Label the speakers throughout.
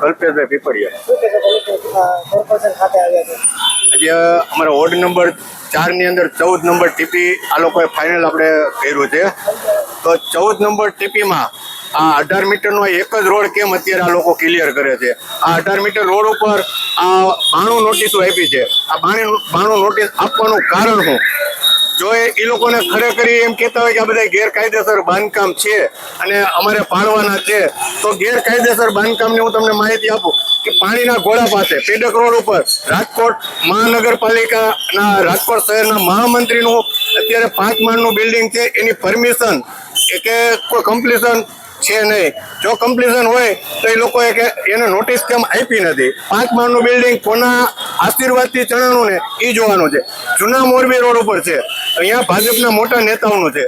Speaker 1: કલ્પેશભાઈ પીપળિયા. આજે અમારા ward number ચારની અંદર ચૌદ નંબર ટીપી આ લોકોએ ફાઇનલ આપણે કર્યું છે. તો ચૌદ નંબર ટીપીમાં આ અઢાર મીટરનો એક જ રોડ કેમ અત્યારે આ લોકો ક્લિયર કરે છે? આ અઢાર મીટર રોડ ઉપર આ બાણું નોટિસો આપી છે. આ બાણી, બાણું નોટિસ આપવાનું કારણ શું? જો એ લોકોને ખરેખર એમ કહેતા હોય કે આ બધા ગેરકાયદેસર બાંધકામ છે અને અમારે પાડવાના છે, તો ગેરકાયદેસર બાંધકામની હું તમને માહિતી આપું કે પાણીના ઘોડા પાસે, પેડક રોડ ઉપર, રાજકોટ મહાનગરપાલિકાના રાજકોટ શહેરના મહામંત્રીનું અત્યારે પાંચ માળનું બિલ્ડિંગ છે, એની પરમિશન કે કોઈ કમ્પ્લીશન છે નહીં. જો કમ્પ્લીશન હોય, તો એ લોકોએ કે એને નોટિસ કેમ આપી નથી? પાંચ માળનું બિલ્ડિંગ કોના આશીર્વાદથી ચણાનું ને એ જોવાનું છે. જૂના મોરબી રોડ ઉપર છે. અહીંયા ભાજપના મોટા નેતાઓનો છે.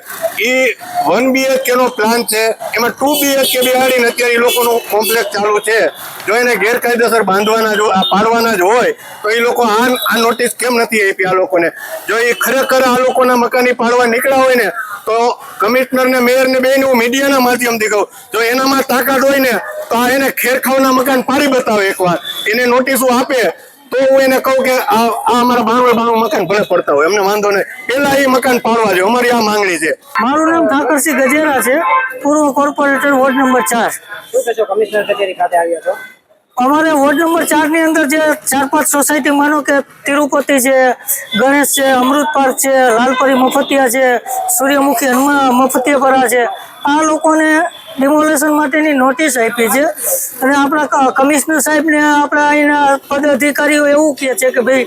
Speaker 1: એ વન બીએચકે નો પ્લાન છે. એમાં ટુ બીએચકે બિહાડીને અત્યારે એ લોકોનું કોમ્પ્લેક્સ ચાલુ છે. જો એને ગેરકાયદેસર બાંધવાના જો, આ પાડવાના જ હોય, તો એ લોકો આ આ નોટિસ કેમ નથી આપી આ લોકોને? જો એ ખરેખર આ લોકોના મકાની પાડવા નીકળ્યા હોય ને, તો કમિશનરને, મેયરને બેને હું મીડિયાના માધ્યમથી કહું. જો એનામાં તાકાત હોય ને, તો આ એને ખેરખાવના મકાન પાડી બતાવે એકવાર. એને નોટિસો આપે, તો હું એને કહું કે આ આ અમારા બાણું બાણું મકાન ભલે પડતા હોય. એમને વાંધો નહીં.
Speaker 2: મારું ગજેરા છે. પૂર્વ કોર્પોરેટર વોર્ડ નંબર ચાર.
Speaker 3: કમિશનર કચેરી ખાતે આવ્યા છો?
Speaker 2: અમારે વોર્ડ નંબર ચારની અંદર જે ચાર પાંચ સોસાયટી માનો કે તિરુપતિ છે ગણેશ છે અમૃત પાર્ક છે લાલપરી મફતિયા છે સૂર્યમુખી હનુમાન મફતિયાપરા છે આ લોકોને ડિમોલેશન માટેની નોટિસ આપી છે. અને આપણા કમિશનર સાહેબને આપણા અહીંના પદાધિકારીઓ એવું કહે છે કે ભાઈ,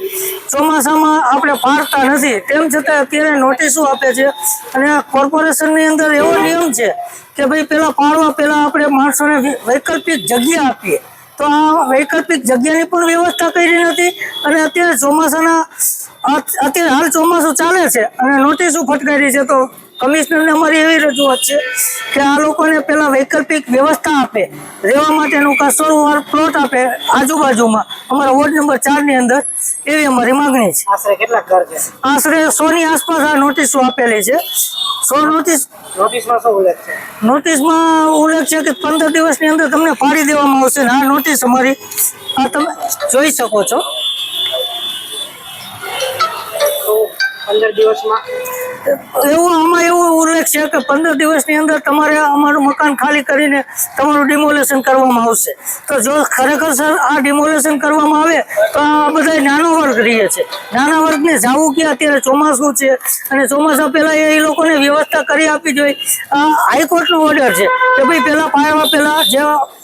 Speaker 2: ચોમાસામાં આપણે પાડતા નથી. તેમ છતાં અત્યારે નોટિસો આપે છે અને કોર્પોરેશનની અંદર એવો નિયમ છે કે ભાઈ, પેલા પાડવા પહેલાં આપણે માણસોને વૈકલ્પિક જગ્યા આપીએ. તો આ વૈકલ્પિક જગ્યાની પણ વ્યવસ્થા કરી નથી અને અત્યારે ચોમાસાના અત્યારે હાલ ચોમાસું ચાલે છે અને નોટિસો ફટકારી છે તો કમિશનરને અમારી એવી રજૂઆત છે કે આ લોકોને પેલા વૈકલ્પિક વ્યવસ્થા આપે રહેવા માટેનું કસોરવાર પ્લોટ આપે આજુબાજુમાં. અમારા વોર્ડ નંબર ચારની અંદર એવી અમારી માગણી છે.
Speaker 3: આશરે કેટલા ઘર છે?
Speaker 2: આશરે સોની આસપાસ આ નોટિસો આપેલી છે. સો નોટિસ
Speaker 3: નોટિસમાં શું ઉલ્લેખ છે?
Speaker 2: નોટિસમાં ઉલ્લેખ છે કે પંદર દિવસની અંદર તમને ફાડી દેવામાં આવશે ને આ નોટિસ અમારી આ તમે જોઈ શકો છો.
Speaker 3: પંદર દિવસમાં
Speaker 2: એવું, આમાં એવો ઉલ્લેખ છે કે પંદર દિવસની અંદર તમારે અમારું મકાન ખાલી કરીને તમારું ડિમોલેશન કરવામાં આવશે. તો જો ખરેખર સર, આ ડિમોલેશન કરવામાં આવે, તો આ બધા નાનો વર્ગ રહે છે. નાના વર્ગને જાવું કે અત્યારે ચોમાસું છે અને ચોમાસા પહેલાં એ લોકોને વ્યવસ્થા કરી આપવી જોઈએ. આ હાઈકોર્ટનો ઓર્ડર છે કે ભાઈ પહેલાં પાડવા પહેલાં જે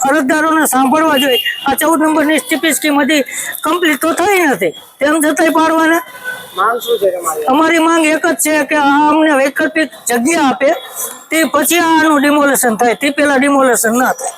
Speaker 2: અરજદારોને સાંભળવા જોઈએ. આ ચૌદ નંબરની સ્ટીપી સ્કીમ હજી કમ્પ્લીટ તો થઈ નથી. તેમ છતાંય પાડવાને. અમારી માંગ એક જ છે કે આ અમને વૈકલ્પિક જગ્યા આપે, તે પછી આનું ડિમોલેશન થાય, તે પહેલા ડિમોલેશન ના થાય.